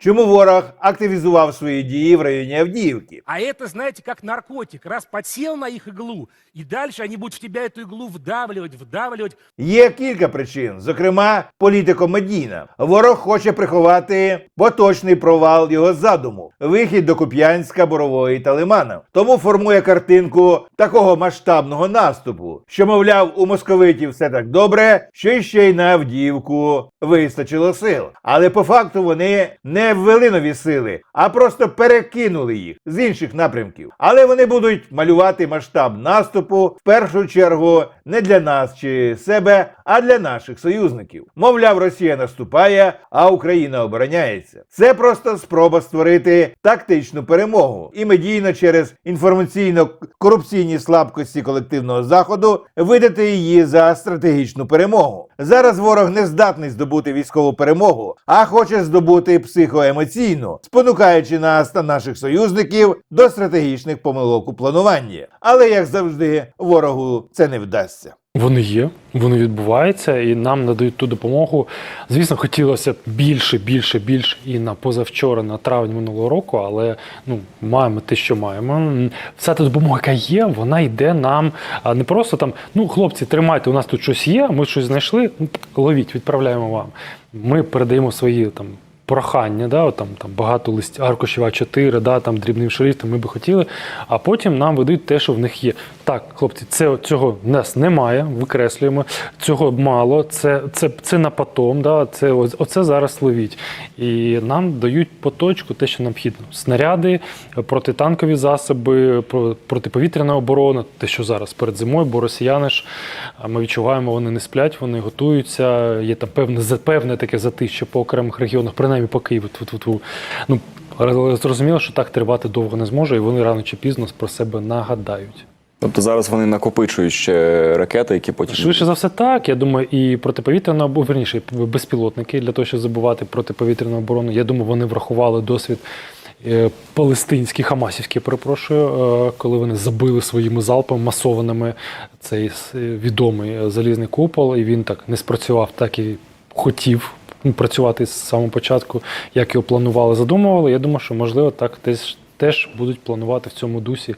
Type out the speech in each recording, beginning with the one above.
Чому ворог активізував свої дії в районі Авдіївки? А это, знаете, как наркотик. Раз подсел на их иглу, и дальше они будут в тебя эту иглу вдавливать, вдавливать. Є кілька причин, зокрема, політико-медійна. Ворог хоче приховати поточний провал його задуму, вихід до Куп'янська, Борової та Лимана. Тому формує картинку такого масштабного наступу, що, мовляв, у московитів все так добре, що ще й на Авдіївку вистачило сил. Але по факту вони не ввели нові сили, а просто перекинули їх з інших напрямків. Але вони будуть малювати масштаб наступу в першу чергу не для нас чи себе, а для наших союзників. Мовляв, Росія наступає, а Україна обороняється. Це просто спроба створити тактичну перемогу і медійно через інформаційно-корупційні слабкості колективного заходу видати її за стратегічну перемогу. Зараз ворог не здатний здобути військову перемогу, а хоче здобути психоемоційну, спонукаючи нас та наших союзників до стратегічних помилок у плануванні. Але як завжди, ворогу це не вдасться. Вони є, вони відбуваються, і нам надають ту допомогу. Звісно, хотілося б більше, більше, більше і на позавчора, на травень минулого року, але ну маємо те, що маємо. Вся та допомога, яка є, вона йде нам а не просто там. Ну, хлопці, тримайте, у нас тут щось є, ми щось знайшли. ну, Ловіть, відправляємо вам. Ми передаємо свої там. Прохання, да, от там, там багато лист аркушів А4, да, там дрібним шрифтом ми би хотіли, а потім нам видають те, що в них є. Так, хлопці, це, цього в нас немає, викреслюємо, цього мало, це, це, це на потом, да, це, оце зараз ловіть. І нам дають по точку те, що необхідно. Снаряди, протитанкові засоби, про- протиповітряна оборона, те, що зараз перед зимою, бо росіяни ж ми відчуваємо, вони не сплять, вони готуються. Є там певне певне таке затища по окремих регіонах, принаймні по Києву. Тьфу-тьфу-тьфу. Ну але зрозуміло, що так тривати довго не зможе, і вони рано чи пізно про себе нагадають. Тобто зараз вони накопичують ще ракети, які потім Швидше за все, так. Я думаю, і протиповітряна або верніше, безпілотники для того, щоб забувати протиповітряну оборону. Я думаю, вони врахували досвід. е, Палестинський, хамасівський, перепрошую, е, коли вони забили своїми залпами масованими цей відомий е, залізний купол, і він так не спрацював, так і хотів працювати з самого початку, як його планували, задумували. Я думаю, що можливо так теж, теж будуть планувати в цьому дусі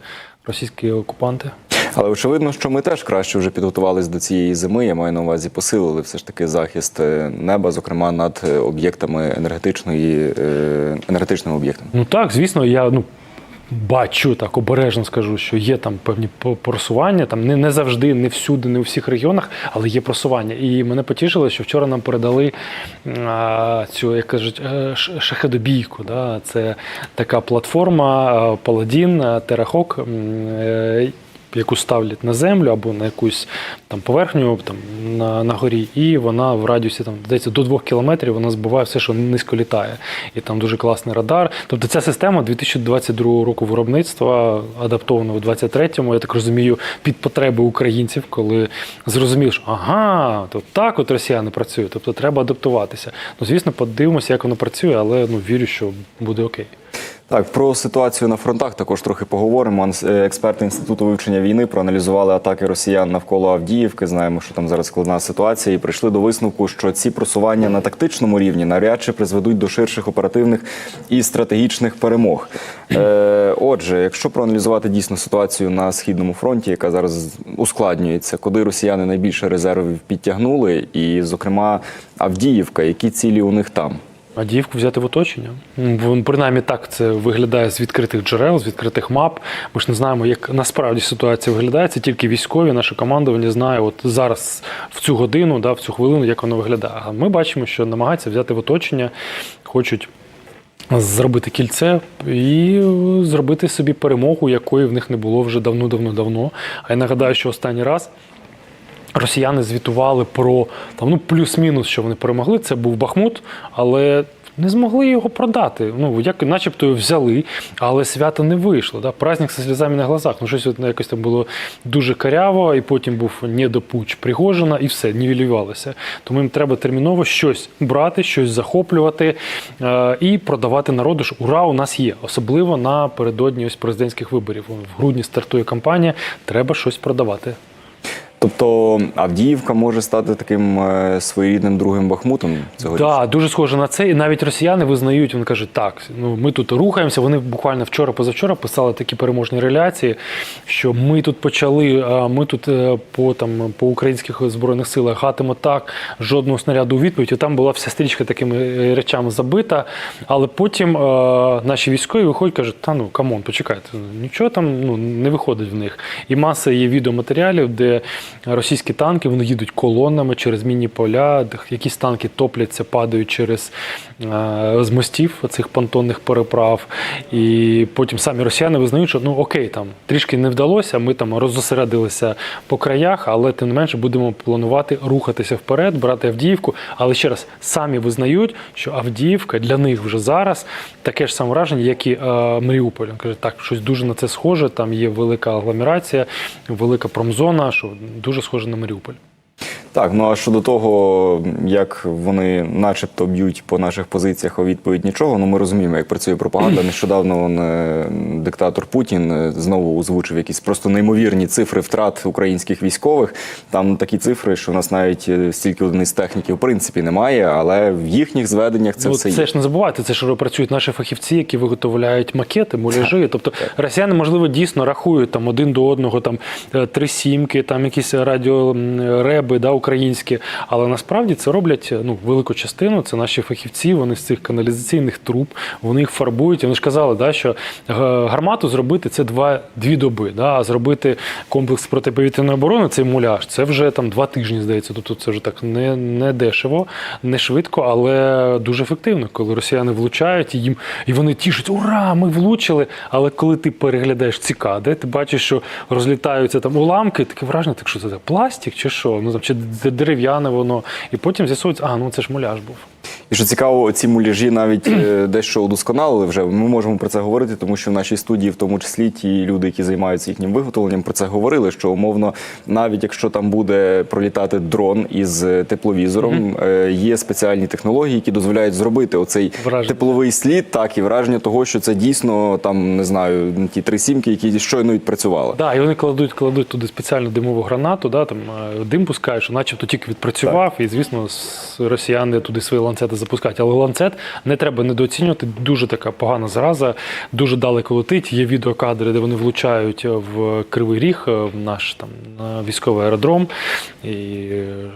російські окупанти. Але очевидно, що ми теж краще вже підготувалися до цієї зими. Я маю на увазі посилили все ж таки захист е, неба, зокрема над е, об'єктами енергетичної е, енергетичними об'єктами. Ну так, звісно, я ну. Бачу так обережно скажу, що є там певні просування, там не, не завжди, не всюди, не у всіх регіонах, але є просування. І мене потішило, що вчора нам передали а, цю, як кажуть, е, шахедобійку. Да? Це така платформа Паладін, Терахок. Яку ставлять на землю або на якусь там поверхню там на, на горі, і вона в радіусі там здається до двох кілометрів вона збиває все, що низько літає. І там дуже класний радар. Тобто ця система 2022 року виробництва адаптована в 23-му, я так розумію, під потреби українців, коли зрозумів, що ага, то так от росіяни працюють, тобто треба адаптуватися. Ну звісно, подивимося, як воно працює, але ну вірю, що буде окей. Так, про ситуацію на фронтах також трохи поговоримо. Е, Експерти інституту вивчення війни проаналізували атаки росіян навколо Авдіївки. Знаємо, що там зараз складна ситуація, і прийшли до висновку, що ці просування на тактичному рівні навряд чи призведуть до ширших оперативних і стратегічних перемог. Е, отже, якщо проаналізувати дійсно ситуацію на східному фронті, яка зараз ускладнюється, куди росіяни найбільше резервів підтягнули, і, зокрема, Авдіївка, які цілі у них там. Адіївку взяти в оточення. Ну, Принаймні так це виглядає з відкритих джерел, з відкритих мап. Ми ж не знаємо, як насправді ситуація виглядає. Це тільки військові, наше командування знає, от зараз в цю годину, да, в цю хвилину, як воно виглядає. А ми бачимо, що намагаються взяти в оточення, хочуть зробити кільце і зробити собі перемогу, якої в них не було вже давно-давно-давно. А я нагадаю, що останній раз. Росіяни звітували про там ну плюс-мінус, що вони перемогли. Це був Бахмут, але не змогли його продати. Ну як, начебто, взяли, але свято не вийшло. Да? Праздник зі сльозами на глазах. Ну щось от, якось там було дуже каряво, і потім був недопуч Пригожина, і все нівелювалося. Тому їм треба терміново щось брати, щось захоплювати е- і продавати народу. що ура, у нас є, особливо напередодні ось президентських виборів. В грудні стартує кампанія. Треба щось продавати. Тобто Авдіївка може стати таким е, своєрідним другим Бахмутом цього Да, дуже схоже на це. І навіть росіяни визнають, вони кажуть, так, ну ми тут рухаємося. Вони буквально вчора, позавчора писали такі переможні реляції, що ми тут почали, а ми тут е, по там по українських збройних силах гатимо так, жодного снаряду у відповідь. І там була вся стрічка такими е, речами забита. Але потім е, наші військові виходять, кажуть, та ну камон, почекайте, нічого там ну не виходить в них. І маса є відеоматеріалів, де російські танки вони їдуть колонами через мінні поля, якісь танки топляться, падають через е, з мостів цих понтонних переправ. І потім самі росіяни визнають, що ну окей, там трішки не вдалося. Ми там розосередилися по краях, але тим не менше будемо планувати рухатися вперед, брати Авдіївку. Але ще раз самі визнають, що Авдіївка для них вже зараз таке ж саме враження, як і е, Маріуполь. Каже, так, щось дуже на це схоже. Там є велика агломерація, велика промзона, що дуже схоже на Маріуполь. Так, ну а щодо того, як вони начебто б'ють по наших позиціях у відповідь нічого, ну ми розуміємо, як працює пропаганда. Нещодавно он, е, диктатор Путін е, знову озвучив якісь просто неймовірні цифри втрат українських військових. Там такі цифри, що у нас навіть е, стільки одиниць техніки в принципі немає, але в їхніх зведеннях це ну, все це є. ж не забувайте, це ж працюють наші фахівці, які виготовляють макети, муляжі. Тобто росіяни, можливо, дійсно рахують там один до одного там три сімки, там якісь радіореби, да, українські. Але насправді це роблять е, ну, велику частину. Це наші фахівці, вони з цих каналізаційних труб, вони їх фарбують. Вони ж казали, да, що е, гармату зробити це два, дві доби. Да, а зробити комплекс протиповітряної оборони, цей муляж, це вже там два тижні, здається. Тобто це вже так не, не дешево, не швидко, але дуже ефективно, коли росіяни влучають і їм і вони тішать, ура, ми влучили. Але коли ти переглядаєш ці кадри, ти бачиш, що розлітаються там уламки, таке враження, так що це пластик чи що? Ну там чи дерев'яне воно, і потім з'ясується, а ну це ж муляж був. І що цікаво, ці муляжі навіть е, дещо удосконалили вже. Ми можемо про це говорити, тому що в нашій студії, в тому числі, ті люди, які займаються їхнім виготовленням, про це говорили. Що умовно, навіть якщо там буде пролітати дрон із е, тепловізором, е, є спеціальні технології, які дозволяють зробити оцей Враження. тепловий слід, так і враження того, що це дійсно там не знаю, ті три сімки, які щойно відпрацювали. Да, і вони кладуть, кладуть туди спеціальну димову гранату, да, там дим пускають, що начебто тільки відпрацював, і звісно, росіяни туди свої ланцети запускати. Але ланцет не треба недооцінювати. Дуже така погана зараза, дуже далеко летить. Є відеокадри, де вони влучають в кривий ріг, е, в наш там військовий аеродром і е,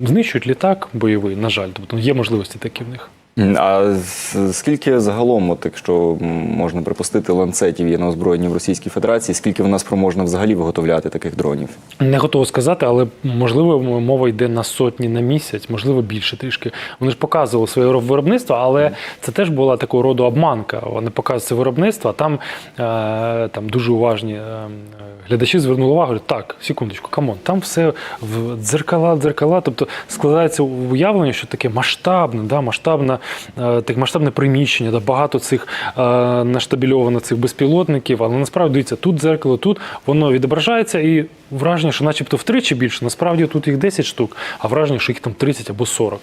знищують літак бойовий, на жаль. Тобто є можливості такі в них. А скільки загалом, от якщо можна припустити, ланцетів є на озброєнні в Російській Федерації, скільки вона спроможна взагалі виготовляти таких дронів? Не готово сказати, але можливо мова йде на сотні на місяць, можливо більше трішки. Вони ж показували своє виробництво, але це теж була такого роду обманка. Вони показують це виробництво, а там, е, там дуже уважні е, глядачі звернули увагу, говорять, так, секундочку, камон, там все в дзеркала, дзеркала. Тобто складається уявлення, що таке масштабне, да, масштабне, е, так, масштабне приміщення, да, багато цих е, наштабільовано цих безпілотників, але насправді дивіться, тут дзеркало, тут воно відображається і враження, що начебто втричі більше. Насправді тут їх 10 штук, а враження, що їх там 30 або 40.